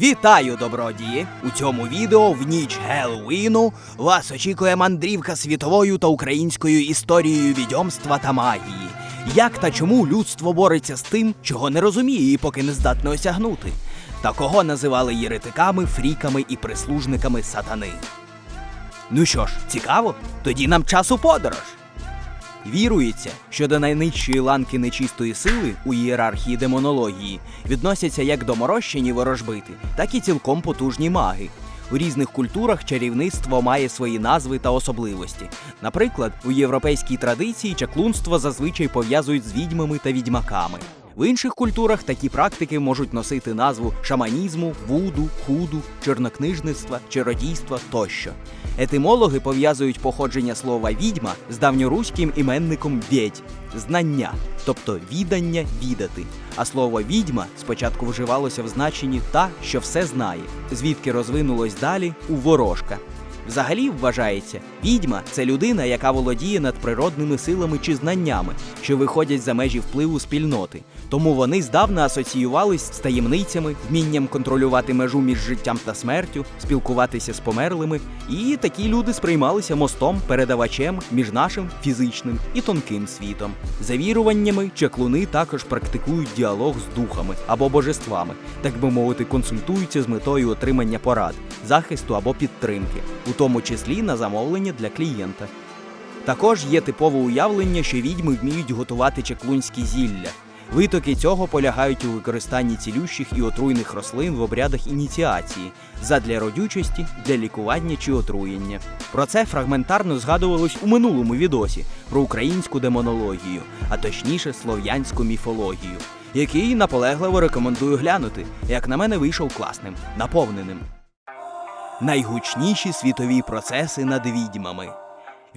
Вітаю, добродії! У цьому відео в ніч Геловіну вас очікує мандрівка світовою та українською історією відьомства та магії. Як та чому людство бореться з тим, чого не розуміє і поки не здатне осягнути, та кого називали єретиками, фріками і прислужниками сатани. Ну що ж, цікаво? Тоді нам час у подорож. Вірується, що до найнижчої ланки нечистої сили у ієрархії демонології відносяться як доморощені ворожбити, так і цілком потужні маги. У різних культурах чарівництво має свої назви та особливості. Наприклад, у європейській традиції чаклунство зазвичай пов'язують з відьмами та відьмаками. В інших культурах такі практики можуть носити назву шаманізму, вуду, худу, чорнокнижництва, чародійства тощо. Етимологи пов'язують походження слова відьма з давньоруським іменником відь знання, тобто відання відати. А слово відьма спочатку вживалося в значенні та, що все знає, звідки розвинулось далі у ворожка. Взагалі вважається, відьма це людина, яка володіє надприродними силами чи знаннями, що виходять за межі впливу спільноти. Тому вони здавна асоціювались з таємницями, вмінням контролювати межу між життям та смертю, спілкуватися з померлими. І такі люди сприймалися мостом, передавачем між нашим фізичним і тонким світом. За віруваннями, чаклуни також практикують діалог з духами або божествами, так би мовити, консультуються з метою отримання порад, захисту або підтримки, у тому числі на замовлення для клієнта. Також є типове уявлення, що відьми вміють готувати чаклунські зілля. Витоки цього полягають у використанні цілющих і отруйних рослин в обрядах ініціації, задля родючості, для лікування чи отруєння. Про це фрагментарно згадувалось у минулому відосі про українську демонологію, а точніше слов'янську міфологію, який наполегливо рекомендую глянути. Як на мене, вийшов класним, наповненим. Найгучніші світові процеси над відьмами.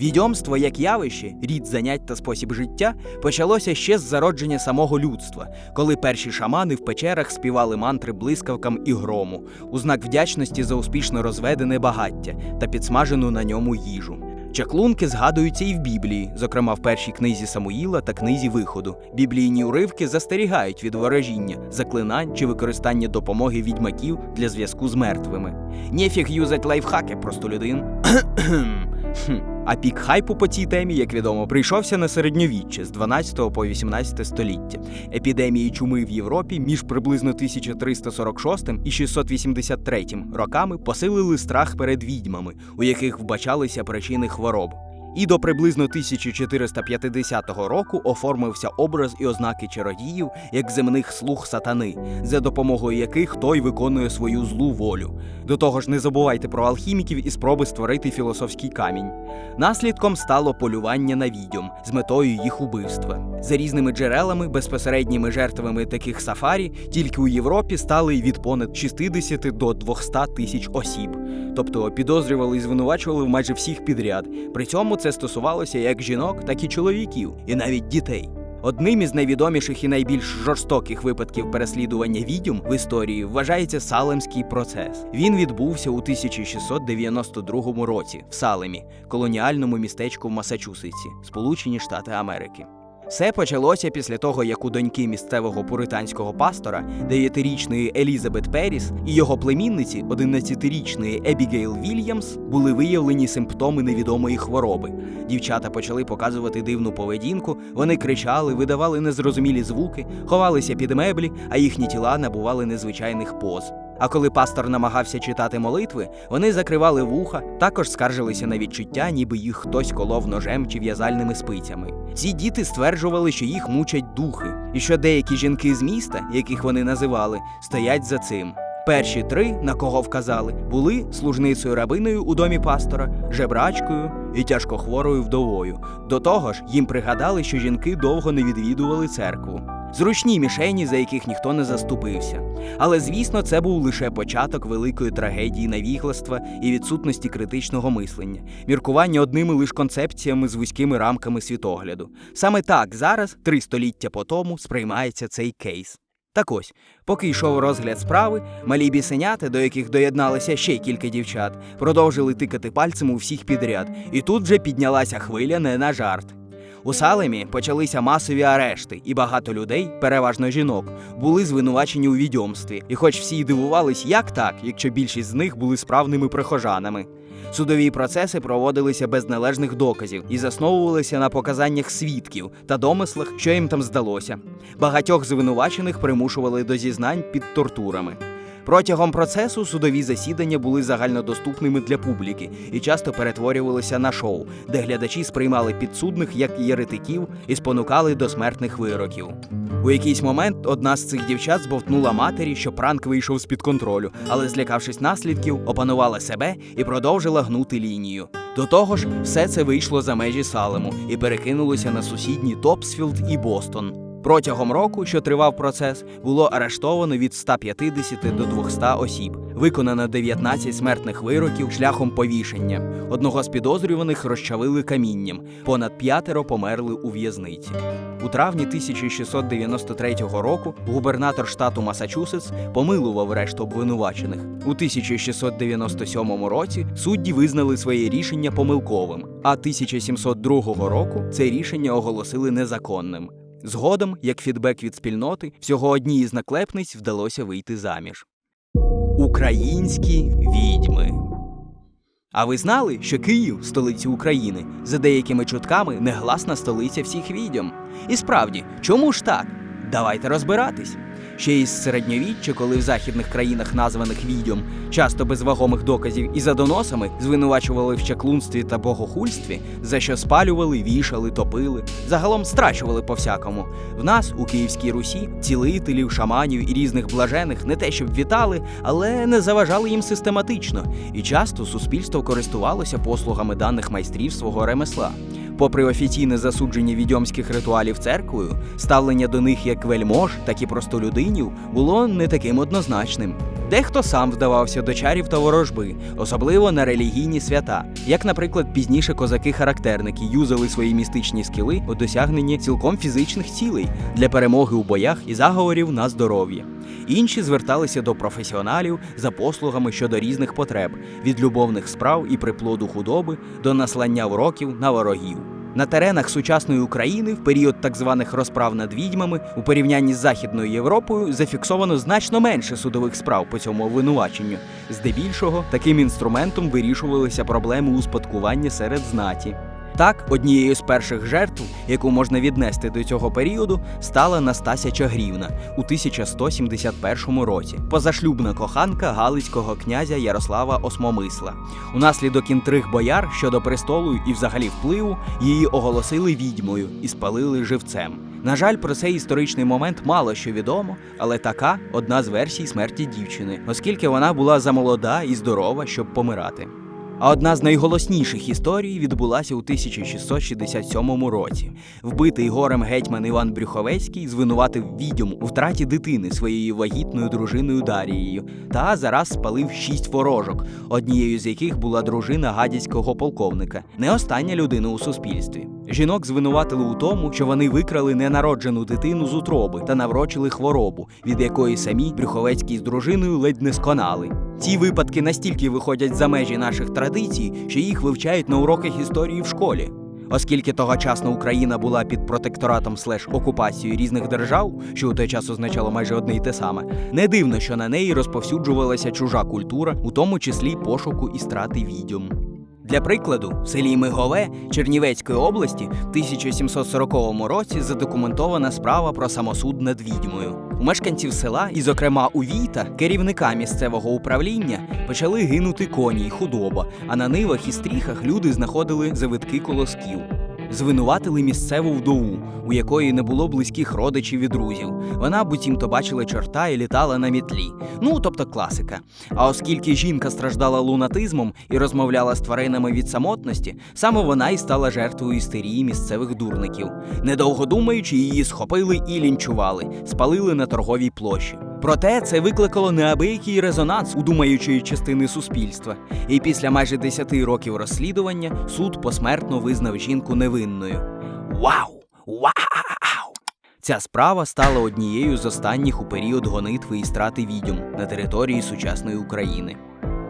Відьомство як явище, рід занять та спосіб життя почалося ще з зародження самого людства, коли перші шамани в печерах співали мантри блискавкам і грому, у знак вдячності за успішно розведене багаття та підсмажену на ньому їжу. Чаклунки згадуються і в Біблії, зокрема в першій книзі Самуїла та книзі Виходу. Біблійні уривки застерігають від ворожіння, заклинань чи використання допомоги відьмаків для зв'язку з мертвими. Нефіг юзать лайфхаки простолюдин. Хм. А пік хайпу по цій темі, як відомо, прийшовся на середньовіччя з 12 по 18 століття. Епідемії чуми в Європі між приблизно 1346 і 683 роками посилили страх перед відьмами, у яких вбачалися причини хвороб. І до приблизно 1450 року оформився образ і ознаки чародіїв як земних слуг сатани, за допомогою яких той виконує свою злу волю. До того ж, не забувайте про алхіміків і спроби створити філософський камінь. Наслідком стало полювання на відьом з метою їх убивства. За різними джерелами, безпосередніми жертвами таких сафарі тільки у Європі стали від понад 60 до 200 тисяч осіб. Тобто підозрювали і звинувачували в майже всіх підряд. При цьому це стосувалося як жінок, так і чоловіків, і навіть дітей. Одним із найвідоміших і найбільш жорстоких випадків переслідування відьом в історії вважається Салемський процес. Він відбувся у 1692 році в Салемі, колоніальному містечку в Масачусетсі, Сполучені Штати Америки. Все почалося після того, як у доньки місцевого пуританського пастора, 9-річної Елізабет Періс, і його племінниці, 11-річної Ебігейл Вільямс, були виявлені симптоми невідомої хвороби. Дівчата почали показувати дивну поведінку, вони кричали, видавали незрозумілі звуки, ховалися під меблі, а їхні тіла набували незвичайних поз. А коли пастор намагався читати молитви, вони закривали вуха, також скаржилися на відчуття, ніби їх хтось колов ножем чи в'язальними спицями. Ці діти стверджували, що їх мучать духи, і що деякі жінки з міста, яких вони називали, стоять за цим. Перші три, на кого вказали, були служницею рабиною у домі пастора, жебрачкою і тяжкохворою вдовою. До того ж, їм пригадали, що жінки довго не відвідували церкву. Зручні мішені, за яких ніхто не заступився. Але звісно, це був лише початок великої трагедії навігластва і відсутності критичного мислення, міркування одними лише концепціями з вузькими рамками світогляду. Саме так зараз, три століття по тому, сприймається цей кейс. Так ось, поки йшов розгляд справи, малі бісеняти, до яких доєдналися ще кілька дівчат, продовжили тикати пальцем у всіх підряд, і тут вже піднялася хвиля не на жарт. У Салемі почалися масові арешти, і багато людей, переважно жінок, були звинувачені у відьомстві. І хоч всі й дивувались, як так, якщо більшість з них були справними прихожанами. Судові процеси проводилися без належних доказів і засновувалися на показаннях свідків та домислах, що їм там здалося. Багатьох звинувачених примушували до зізнань під тортурами. Протягом процесу судові засідання були загальнодоступними для публіки і часто перетворювалися на шоу, де глядачі сприймали підсудних як єретиків і спонукали до смертних вироків. У якийсь момент одна з цих дівчат збовтнула матері, що пранк вийшов з-під контролю, але, злякавшись наслідків, опанувала себе і продовжила гнути лінію. До того ж, все це вийшло за межі Салему і перекинулося на сусідні Топсфілд і Бостон. Протягом року, що тривав процес, було арештовано від 150 до 200 осіб. Виконано 19 смертних вироків шляхом повішення. Одного з підозрюваних розчавили камінням. Понад п'ятеро померли у в'язниці. У травні 1693 року губернатор штату Масачусетс помилував решту обвинувачених. У 1697 році судді визнали своє рішення помилковим, а 1702 року це рішення оголосили незаконним. Згодом, як фідбек від спільноти, всього одній із наклепниць вдалося вийти заміж. Українські відьми. А ви знали, що Київ, столиця України, за деякими чутками негласна столиця всіх відьом? І справді, чому ж так? Давайте розбиратись. Ще із середньовіччя, коли в західних країнах, названих відьом, часто без вагомих доказів і за доносами звинувачували в чаклунстві та богохульстві, за що спалювали, вішали, топили, загалом страчували по всякому. В нас, у Київській Русі, цілителів, шаманів і різних блажених не те, щоб вітали, але не заважали їм систематично, і часто суспільство користувалося послугами даних майстрів свого ремесла. Попри офіційне засудження відьомських ритуалів церквою, ставлення до них як вельмож, так і простолюдинів було не таким однозначним. Дехто сам вдавався до чарів та ворожби, особливо на релігійні свята, як, наприклад, пізніше козаки-характерники юзали свої містичні скіли у досягненні цілком фізичних цілей для перемоги у боях і заговорів на здоров'я. Інші зверталися до професіоналів за послугами щодо різних потреб від любовних справ і приплоду худоби до наслання уроків на ворогів. На теренах сучасної України в період так званих розправ над відьмами у порівнянні з Західною Європою зафіксовано значно менше судових справ по цьому обвинуваченню. Здебільшого таким інструментом вирішувалися проблеми успадкування серед знаті. Так, однією з перших жертв, яку можна віднести до цього періоду, стала Настася Чагрівна у 1171 році, позашлюбна коханка галицького князя Ярослава Осмомисла. Унаслідок інтриг бояр щодо престолу і взагалі впливу її оголосили відьмою і спалили живцем. На жаль, про цей історичний момент мало що відомо, але така одна з версій смерті дівчини, оскільки вона була замолода і здорова, щоб помирати. А одна з найголосніших історій відбулася у 1667 році. Вбитий горем гетьман Іван Брюховецький звинуватив відьом у втраті дитини своєю вагітною дружиною Дарією та зараз спалив шість ворожок, однією з яких була дружина гадяцького полковника, не остання людина у суспільстві. Жінок звинуватили у тому, що вони викрали ненароджену дитину з утроби та наврочили хворобу, від якої самі Брюховецький з дружиною ледь не сконали. Ці випадки настільки виходять за межі наших традицій, що їх вивчають на уроках історії в школі. Оскільки тогочасна Україна була під протекторатом слеш окупацією різних держав, що у той час означало майже одне й те саме, не дивно, що на неї розповсюджувалася чужа культура, у тому числі пошуку і страти відьом. Для прикладу, в селі Мигове Чернівецької області в 1740 році задокументована справа про самосуд над відьмою. У мешканців села, і, зокрема, у Війта, керівника місцевого управління, почали гинути коні й худоба, а на нивах і стріхах люди знаходили завитки колосків. Звинуватили місцеву вдову, у якої не було близьких родичів і друзів. Вона буцімто бачила чорта і літала на мітлі. Ну, тобто класика. А оскільки жінка страждала лунатизмом і розмовляла з тваринами від самотності, саме вона і стала жертвою істерії місцевих дурників. Недовго думаючи, її схопили і лінчували, спалили на торговій площі. Проте це викликало неабиякий резонанс у думаючої частини суспільства. І після майже 10 років розслідування суд посмертно визнав жінку невинною. Вау! Вау! Ця справа стала однією з останніх у період гонитви і страти відьом на території сучасної України.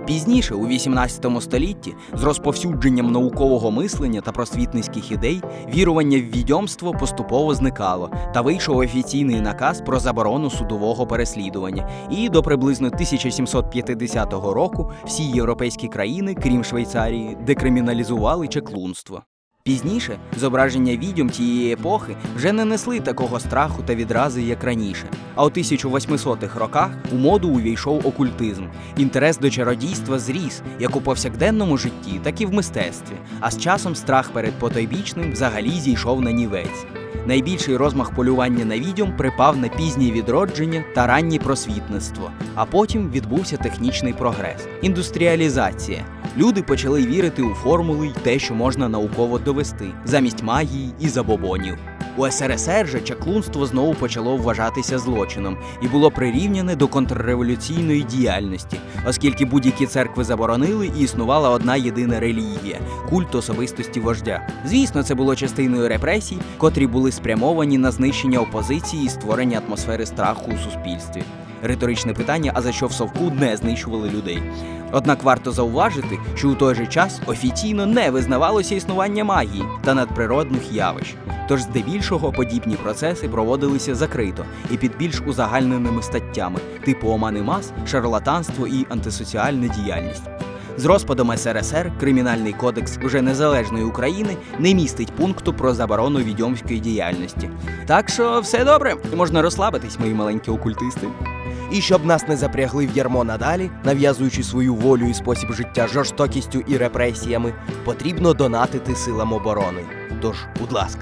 Пізніше, у 18 столітті, з розповсюдженням наукового мислення та просвітницьких ідей, вірування в відьомство поступово зникало, та вийшов офіційний наказ про заборону судового переслідування. І до приблизно 1750 року всі європейські країни, крім Швейцарії, декриміналізували чеклунство. Пізніше зображення відьом тієї епохи вже не несли такого страху та відрази, як раніше. А у 1800-х роках у моду увійшов окультизм. Інтерес до чародійства зріс як у повсякденному житті, так і в мистецтві. А з часом страх перед потойбічним взагалі зійшов на нівець. Найбільший розмах полювання на відьом припав на пізнє відродження та раннє просвітництво, а потім відбувся технічний прогрес, індустріалізація. Люди почали вірити у формули й те, що можна науково довести, замість магії і забобонів. У СРСР же чаклунство знову почало вважатися злочином і було прирівняне до контрреволюційної діяльності, оскільки будь-які церкви заборонили і існувала одна єдина релігія культ особистості вождя. Звісно, це було частиною репресій, котрі були спрямовані на знищення опозиції і створення атмосфери страху у суспільстві. Риторичне питання, а за що в совку не знищували людей. Однак варто зауважити, що у той же час офіційно не визнавалося існування магії та надприродних явищ. Тож здебільшого подібні процеси проводилися закрито і під більш узагальненими статтями, типу омани мас, шарлатанство і антисоціальна діяльність. З розпадом СРСР Кримінальний кодекс вже незалежної України не містить пункту про заборону відьомської діяльності. Так що все добре, можна розслабитись, мої маленькі окультисти. І щоб нас не запрягли в ярмо надалі, нав'язуючи свою волю і спосіб життя жорстокістю і репресіями, потрібно донатити силам оборони. Тож, будь ласка.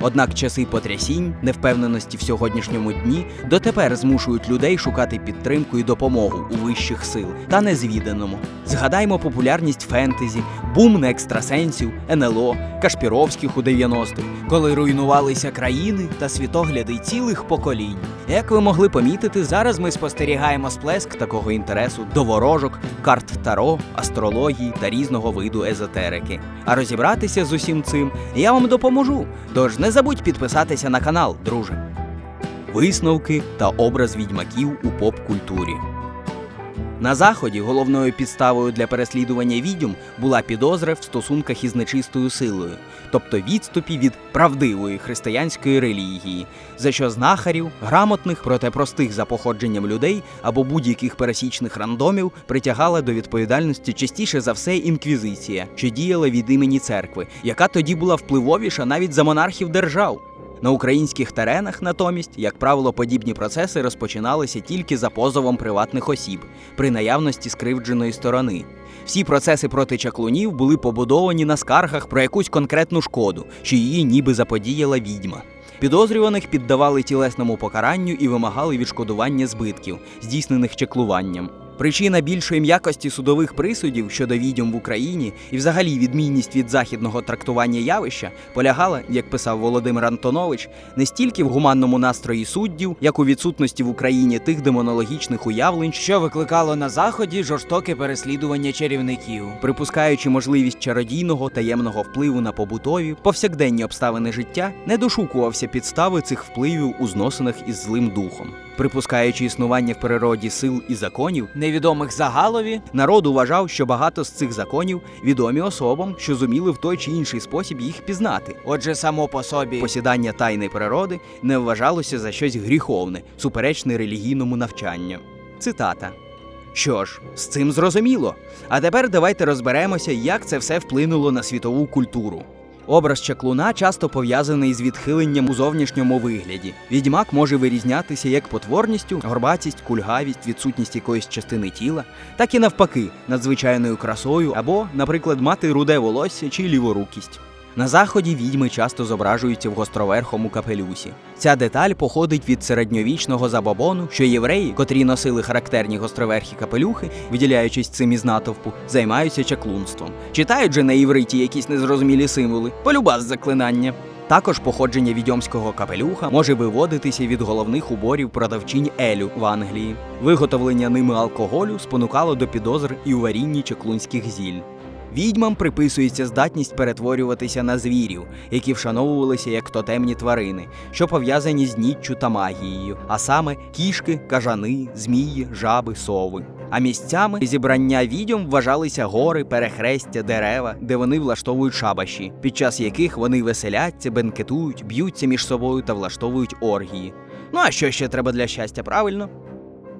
Однак часи потрясінь, невпевненості в сьогоднішньому дні дотепер змушують людей шукати підтримку і допомогу у вищих сил та незвіданому. Згадаймо популярність фентезі, бум на екстрасенсів, НЛО, Кашпіровських у 90-х, коли руйнувалися країни та світогляди цілих поколінь. Як ви могли помітити, зараз ми спостерігаємо сплеск такого інтересу до ворожок, карт таро, астрології та різного виду езотерики. А розібратися з усім цим я вам допоможу. Тож не забудь підписатися на канал, друже. Висновки та образ відьмаків у поп-культурі. На заході головною підставою для переслідування відьом була підозра в стосунках із нечистою силою, тобто відступі від правдивої християнської релігії, за що знахарів, грамотних, проте простих за походженням людей або будь-яких пересічних рандомів притягала до відповідальності частіше за все інквізиція, що діяла від імені церкви, яка тоді була впливовіша навіть за монархів держав. На українських теренах, натомість, як правило, подібні процеси розпочиналися тільки за позовом приватних осіб при наявності скривдженої сторони. Всі процеси проти чаклунів були побудовані на скаргах про якусь конкретну шкоду, що її ніби заподіяла відьма. Підозрюваних піддавали тілесному покаранню і вимагали відшкодування збитків, здійснених чеклуванням. Причина більшої м'якості судових присудів щодо відьом в Україні і взагалі відмінність від західного трактування явища полягала, як писав Володимир Антонович, не стільки в гуманному настрої суддів, як у відсутності в Україні тих демонологічних уявлень, що викликало на заході жорстоке переслідування чарівників, припускаючи можливість чародійного таємного впливу на побутові, повсякденні обставини життя, не дошукувався підстави цих впливів у зносинах із злим духом. Припускаючи існування в природі сил і законів, невідомих загалові, народ вважав, що багато з цих законів відомі особам, що зуміли в той чи інший спосіб їх пізнати. Отже, само по собі посідання тайни природи не вважалося за щось гріховне, суперечне релігійному навчанню. Цитата. Що ж, з цим зрозуміло. А тепер давайте розберемося, як це все вплинуло на світову культуру. Образ чаклуна часто пов'язаний з відхиленням у зовнішньому вигляді. Відьмак може вирізнятися як потворністю, горбатість, кульгавість, відсутність якоїсь частини тіла, так і навпаки, надзвичайною красою або, наприклад, мати руде волосся чи ліворукість. На заході відьми часто зображуються в гостроверхому капелюсі. Ця деталь походить від середньовічного забобону, що євреї, котрі носили характерні гостроверхі капелюхи, виділяючись цим із натовпу, займаються чаклунством. Читають же на івриті якісь незрозумілі символи, полюбас заклинання. Також походження відьомського капелюха може виводитися від головних уборів продавчинь Елю в Англії. Виготовлення ними алкоголю спонукало до підозр і у варінні чаклунських зіль. Відьмам приписується здатність перетворюватися на звірів, які вшановувалися як тотемні тварини, що пов'язані з ніччю та магією, а саме кішки, кажани, змії, жаби, сови. А місцями зібрання відьом вважалися гори, перехрестя, дерева, де вони влаштовують шабаші, під час яких вони веселяться, бенкетують, б'ються між собою та влаштовують оргії. Ну а що ще треба для щастя, правильно?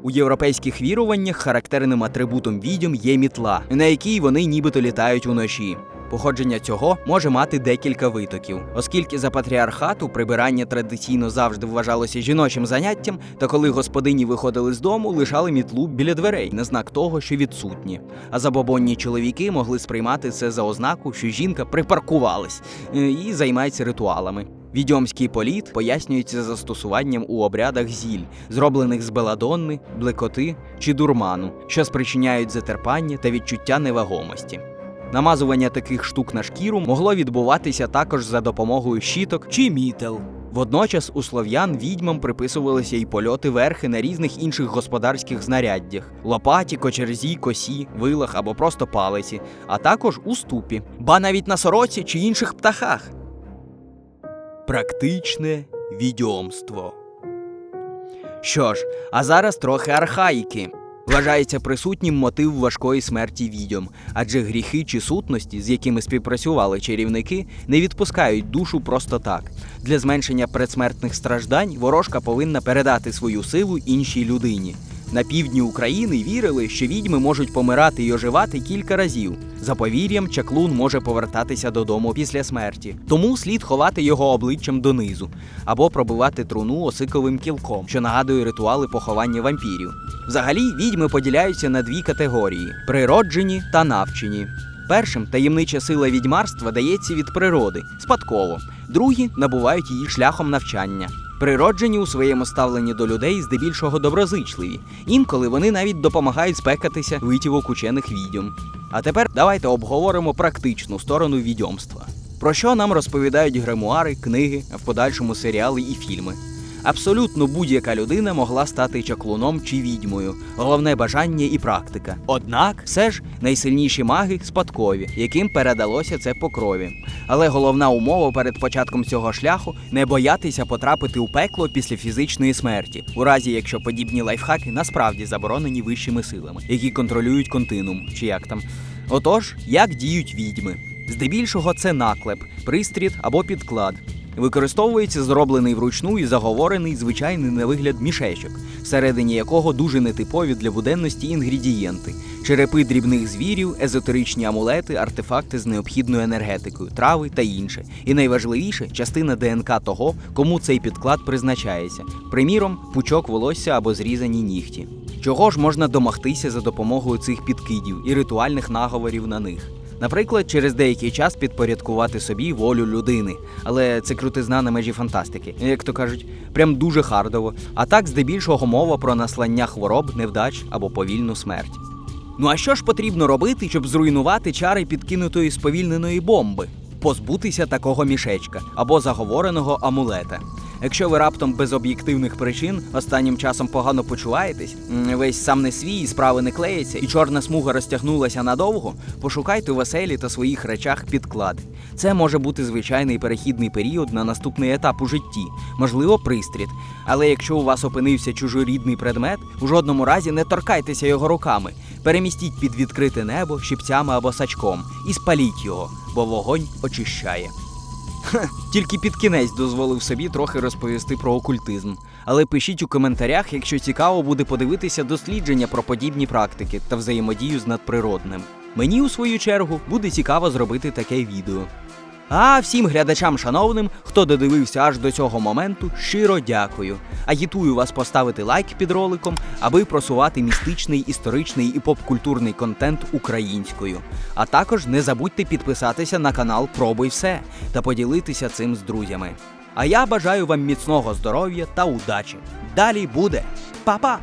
У європейських віруваннях характерним атрибутом відьом є мітла, на якій вони нібито літають уночі. Походження цього може мати декілька витоків, оскільки за патріархату прибирання традиційно завжди вважалося жіночим заняттям, та коли господині виходили з дому, лишали мітлу біля дверей на знак того, що відсутні. А забобонні чоловіки могли сприймати це за ознаку, що жінка припаркувалась е, і займається ритуалами. Відьомський політ пояснюється застосуванням у обрядах зіль, зроблених з беладонни, блекоти чи дурману, що спричиняють затерпання та відчуття невагомості. Намазування таких штук на шкіру могло відбуватися також за допомогою щіток чи мітел. Водночас у слов'ян відьмам приписувалися й польоти верхи на різних інших господарських знаряддях: лопаті, кочерзі, косі, вилах або просто палиці, а також у ступі, ба навіть на сороці чи інших птахах. Практичне відьомство. Що ж, а зараз трохи архаїки. Вважається присутнім мотив важкої смерті відьом, адже гріхи чи сутності, з якими співпрацювали чарівники, не відпускають душу просто так. Для зменшення предсмертних страждань ворожка повинна передати свою силу іншій людині. На півдні України вірили, що відьми можуть помирати й оживати кілька разів. За повір'ям, чаклун може повертатися додому після смерті, тому слід ховати його обличчям донизу або пробивати труну осиковим кілком, що нагадує ритуали поховання вампірів. Взагалі, відьми поділяються на дві категорії: природжені та навчені. Першим таємнича сила відьмарства дається від природи, спадково, другі набувають її шляхом навчання. Природжені у своєму ставленні до людей здебільшого доброзичливі. Інколи вони навіть допомагають спекатися витівок учених відьом. А тепер давайте обговоримо практичну сторону відьомства. Про що нам розповідають гримуари, книги, а в подальшому серіали і фільми. Абсолютно будь-яка людина могла стати чаклуном чи відьмою, головне бажання і практика. Однак, все ж найсильніші маги спадкові, яким передалося це по крові. Але головна умова перед початком цього шляху не боятися потрапити у пекло після фізичної смерті, у разі якщо подібні лайфхаки насправді заборонені вищими силами, які контролюють континуум, чи як там. Отож, як діють відьми? Здебільшого це наклеп, пристріт або підклад. Використовується зроблений вручну і заговорений звичайний на вигляд мішечок, всередині якого дуже нетипові для буденності інгредієнти: черепи дрібних звірів, езотеричні амулети, артефакти з необхідною енергетикою, трави та інше. І найважливіше частина ДНК того, кому цей підклад призначається, приміром, пучок волосся або зрізані нігті. Чого ж можна домогтися за допомогою цих підкидів і ритуальних наговорів на них? Наприклад, через деякий час підпорядкувати собі волю людини, але це крутизна на межі фантастики, як то кажуть, прям дуже хардово. А так, здебільшого мова про наслання хвороб, невдач або повільну смерть. Ну а що ж потрібно робити, щоб зруйнувати чари підкинутої сповільненої бомби? Позбутися такого мішечка або заговореного амулета. Якщо ви раптом без об'єктивних причин останнім часом погано почуваєтесь, весь сам не свій, справи не клеяться, і чорна смуга розтягнулася надовго, пошукайте у веселі та своїх речах підклад. Це може бути звичайний перехідний період на наступний етап у житті, можливо, пристріт. Але якщо у вас опинився чужорідний предмет, у жодному разі не торкайтеся його руками. Перемістіть під відкрите небо щипцями або сачком і спаліть його, бо вогонь очищає. Тільки під кінець дозволив собі трохи розповісти про окультизм. Але пишіть у коментарях, якщо цікаво буде подивитися дослідження про подібні практики та взаємодію з надприродним. Мені, у свою чергу, буде цікаво зробити таке відео. А всім глядачам шановним, хто додивився аж до цього моменту, щиро дякую. Агітую вас поставити лайк під роликом, аби просувати містичний, історичний і попкультурний контент українською. А також не забудьте підписатися на канал Пробуй все та поділитися цим з друзями. А я бажаю вам міцного здоров'я та удачі. Далі буде. Па-па!